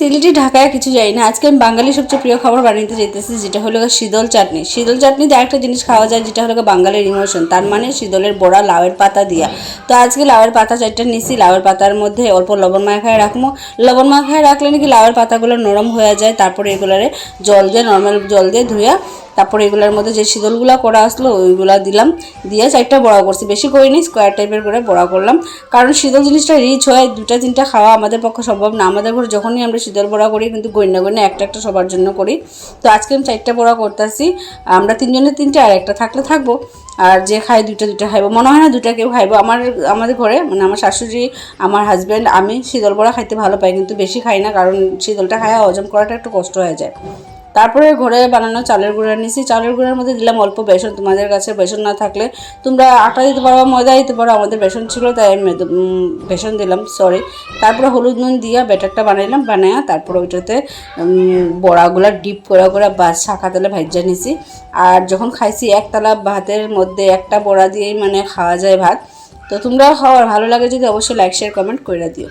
সিলেটি ঢাকায় কিছু যাই না। আজকে আমি বাঙালির সবচেয়ে প্রিয় খাবার বানাইতে যেতেছি, যেটা হলো শীতল চাটনি। শীতল চাটনিতে একটা জিনিস খাওয়া যায়, যেটা হলো বাঙালির ইমোশন তার মানে শীতলের বড়া, লাউয়ের পাতা দিয়া। তো আজকে লাউয়ের পাতা চারটা নিছি। লাউয়ের পাতার মধ্যে অল্প লবণ মাখায় রাখব। লবণ মাখায় রাখলে নাকি লাউয়ের পাতাগুলো নরম হয়ে যায়, তারপরে এগুলোরে জল দিয়ে নর্মাল জল দিয়ে ধুইয়া তারপরে এগুলোর মধ্যে যে শীতলগুলো করা আসলো, ওইগুলা দিলাম। দিয়ে চারটা বড়া করছি। বেশি করিনি স্কোয়ার টাইপের করে বড়া করলাম। কারণ শীতল জিনিসটা রিচ হয় দুটা তিনটা খাওয়া আমাদের পক্ষে সম্ভব না। আমাদের ঘরে যখনই আমরা শীতল বড়া করি, কিন্তু গইনা গইনা একটা একটা সবার জন্য করি। তো আজকে আমি চারটা বড়া করতেছি। আমরা তিনজনের তিনটে, আর একটা থাকলে থাকব। আর যে খায় দুইটা দুইটা খাইবো। মনে হয় না দুইটা কেউ খাইবো। আমার, আমাদের ঘরে মানে আমার শাশুড়ি, আমার হাজব্যান্ড আমি শীতল বড়া খাইতে ভালো পাই, কিন্তু বেশি খাই না। কারণ শীতলটা খাওয়া হজম করাটা একটু কষ্ট হয়ে যায়। তারপরে ঘরে বানানো চালের গুঁড়া নিয়েছি। চালের গুঁড়ার মধ্যে দিলাম অল্প বেসন, তোমাদের কাছে বেসন না থাকলে। তোমরা আটা দিতে পারো, ময়দা দিতে পারো, আমাদের বেসন ছিল, তাই আমি বেসন দিলাম সরি তারপরে হলুদ নুন দিয়ে ব্যাটারটা বানাইলাম, বানায়া তারপরে ওইটাতে বড়াগুলা, ডিপ করে করে বা শাখা তেলে ভাজ্যা নিছি। আর যখন খাইছি একতলা ভাতের মধ্যে একটা বড়া দিয়েই মানে খাওয়া যায় ভাত। তো তোমরাও খাওয়ার ভালো লাগে যদি অবশ্যই লাইক শেয়ার কমেন্ট করে দিও।